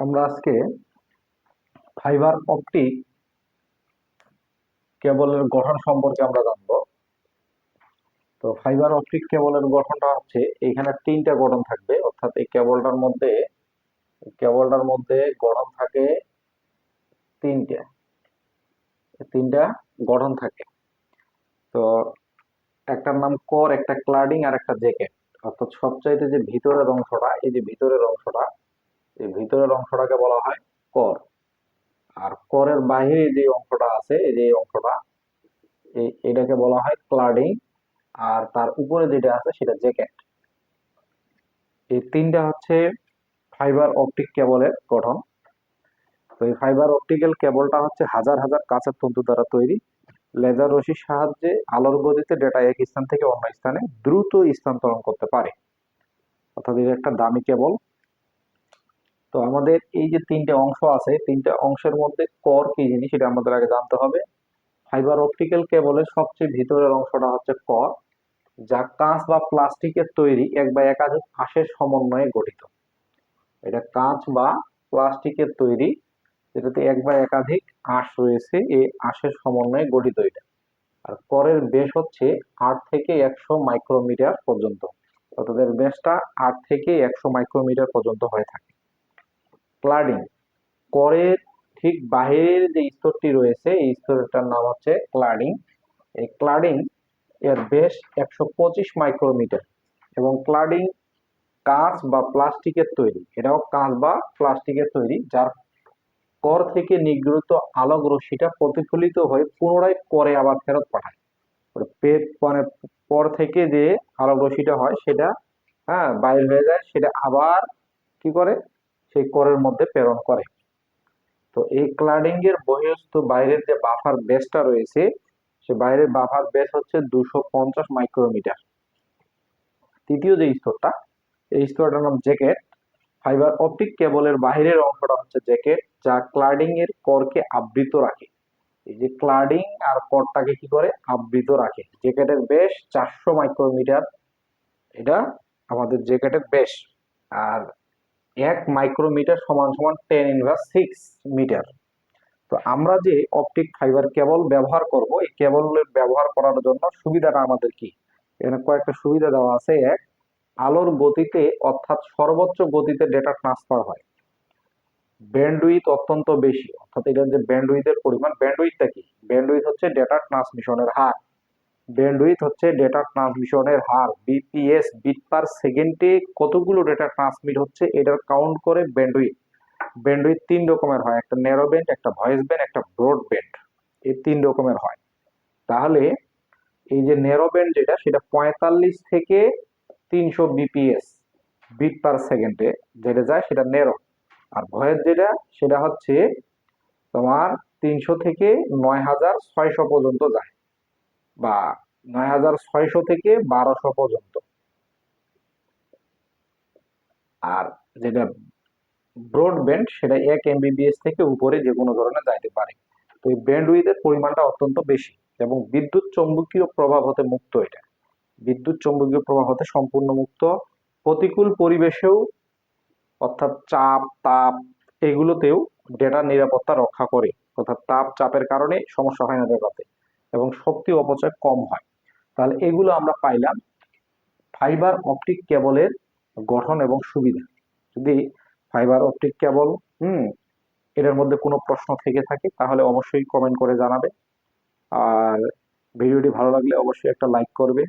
আমরা আজকে fibre optic কেবলের গঠন সম্পর্কে আমরা জানব। তো ফাইবার অপটিক কেবলের গঠনটা হচ্ছে, এখানে তিনটা গঠন থাকবে, অর্থাৎ এই কেবলটার মধ্যে কেবলটার মধ্যে গঠন থাকে তিনটা। তিনটা গঠন থাকে। তো একটার নাম কর একটা ক্লাডিং আর একটা জ্যাকেট অর্থাৎ সবচাইতে যে ভিতরের অংশটা, এই যে ভিতরের অংশটা এই ভিতরের অংশটাকে বলা হয় কর। আর করের বাইরে যে অংশটা আছে, এই যে অংশটা এটাকে বলা হয় ক্লাডিং আর তার উপরে যেটা আছে সেটা জ্যাকেট এই তিনটা হচ্ছে ফাইবার অপটিক কেবলের গঠন। তো এই ফাইবার অপটিক্যাল কেবলটা হচ্ছে হাজার হাজার কাঁচের তন্তু দ্বারা তৈরি। লেজার রশির সাহায্যে আলোর গতিতে ডেটা এক স্থান থেকে অন্য স্থানে দ্রুত স্থানান্তরণ করতে পারে। অর্থাৎ এটা একটা দামি কেবল তো আমাদের এই যে তিনটে অংশ আছে, তিনটে অংশের মধ্যে কর কি জিনিস সেটা আমাদের আগে জানতে হবে। ফাইবার অপটিক্যাল কেবলের সবচেয়ে ভিতরের অংশটা হচ্ছে কর যা কাঁচ বা প্লাস্টিকের তৈরি এক বা একাধিক আঁশের সমন্বয়ে গঠিত। এটা কাঁচ বা প্লাস্টিকের তৈরি, যেটাতে এক বা একাধিক আঁশ রয়েছে, এই আঁশের সমন্বয়ে গঠিত এটা। আর করের বেশ হচ্ছে আট থেকে একশো মাইক্রোমিটার পর্যন্ত। অর্থাৎ বেশটা আট থেকে একশো মাইক্রোমিটার পর্যন্ত হয়ে থাকে। ক্লাডিং করের ঠিক বাহিরের যে স্তরটি রয়েছে, এই স্তরটার নাম হচ্ছে ক্লাডিং এই ক্লাডিং এর বেশ একশো পঁচিশ মাইক্রোমিটার এবং ক্লাডিং কাঁচ বা প্লাস্টিকের তৈরি। এটাও কাঁচ বা প্লাস্টিকের তৈরি, যার কর থেকে নিগৃহীত আলোক রশ্মিটা প্রতিফলিত হয়ে পুনরায় করে আবার ফেরত পাঠায়। মানে পর থেকে যে আলোক রশ্মিটা হয়, সেটা হ্যাঁ বাইরে হয়ে যায়, সেটা আবার কি করে? সেই করের মধ্যে প্রেরণ করে। তো এই ক্লাডিং এর বহিস্থ বাইরের যে বাফার বেসটা রয়েছে, সে বাইরের বাফার বেস হচ্ছে দুশো পঞ্চাশ মাইক্রোমিটার তৃতীয় যে স্তরটা, এই স্তরটার নাম জ্যাকেট ফাইবার অপটিক কেবলের বাহিরের অংশটা হচ্ছে জ্যাকেট যা ক্লাডিং এর করকে আবৃত রাখে। এই যে ক্লাডিং আর করটাকে কি করে? আবৃত রাখে। জ্যাকেটের বেশ চারশো মাইক্রোমিটার এটা আমাদের জ্যাকেটের বেশ আর এক মাইক্রোমিটার সমান সমান টেন ইনভার্স সিক্স মিটার তো আমরা যে অপটিক ফাইবার কেবল ব্যবহার করব, এই কেবল ব্যবহার করার জন্য সুবিধাটা আমাদের কি? এখানে কয়েকটা সুবিধা দেওয়া আছে। এক, আলোর গতিতে, অর্থাৎ সর্বোচ্চ গতিতে ডেটা ট্রান্সফার হয়। ব্যান্ডউইথ অত্যন্ত বেশি, অর্থাৎ এটার যে ব্যান্ডউইথের পরিমাণ ব্যান্ডউইথটা কি? ব্যান্ডউইথ হচ্ছে ডেটা ট্রান্সমিশনের হার। ব্যান্ডউইথ হচ্ছে ডেটা ট্রান্সমিশনের হার বিপিএস বিট পার সেকেন্ডে কতগুলো ডেটা ট্রান্সমিট হচ্ছে এটার কাউন্ট করে ব্যান্ডউইথ ব্যান্ডউইথ তিন রকমের হয়, একটা ন্যারো ব্যান্ড একটা ভয়েস ব্যান্ড একটা ব্রড ব্যান্ড এই তিন রকমের হয়। তাহলে এই যে ন্যারো ব্যান্ড যেটা, সেটা পঁয়তাল্লিশ থেকে তিনশো বিপিএস বিট পার সেকেন্ডে যেটা যায় সেটা নেরো আর ভয়েস যেটা, সেটা হচ্ছে তোমার তিনশো থেকে নয় হাজার ছয়শো পর্যন্ত যায়। বা নয় হাজার ছয়শো থেকে বারোশো পর্যন্ত। আর যেটা ব্রডব্যান্ড সেটা এক এমবিবিএস থেকে উপরে যে কোনো ধরনের যাইতে পারে। তো এই ব্যান্ডউইথের পরিমাণটা অত্যন্ত বেশি এবং বিদ্যুৎ চৌম্বকীয় প্রভাব হতে মুক্ত এটা। বিদ্যুৎ চৌম্বকীয় প্রভাব হতে সম্পূর্ণ মুক্ত। প্রতিকূল পরিবেশেও অর্থাৎ চাপ, তাপ এগুলোতেও ডেটার নিরাপত্তা রক্ষা করে। অর্থাৎ তাপ, চাপের কারণে সমস্যা হয় না ডেটাতে এবং শক্তি অপচয় কম হয়। তাহলে এগুলো আমরা পাইলাম ফাইবার অপটিক কেবলের গঠন এবং সুবিধা। যদি ফাইবার অপটিক কেবল হুম, এটার মধ্যে কোনো প্রশ্ন থেকে থাকে, তাহলে অবশ্যই কমেন্ট করে জানাবে। আর ভিডিওটি ভালো লাগলে অবশ্যই একটা লাইক করবে।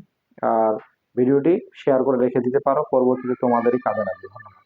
আর ভিডিওটি শেয়ার করে রেখে দিতে পারো। পরবর্তীতে তোমাদেরই কাজে লাগবে। ধন্যবাদ।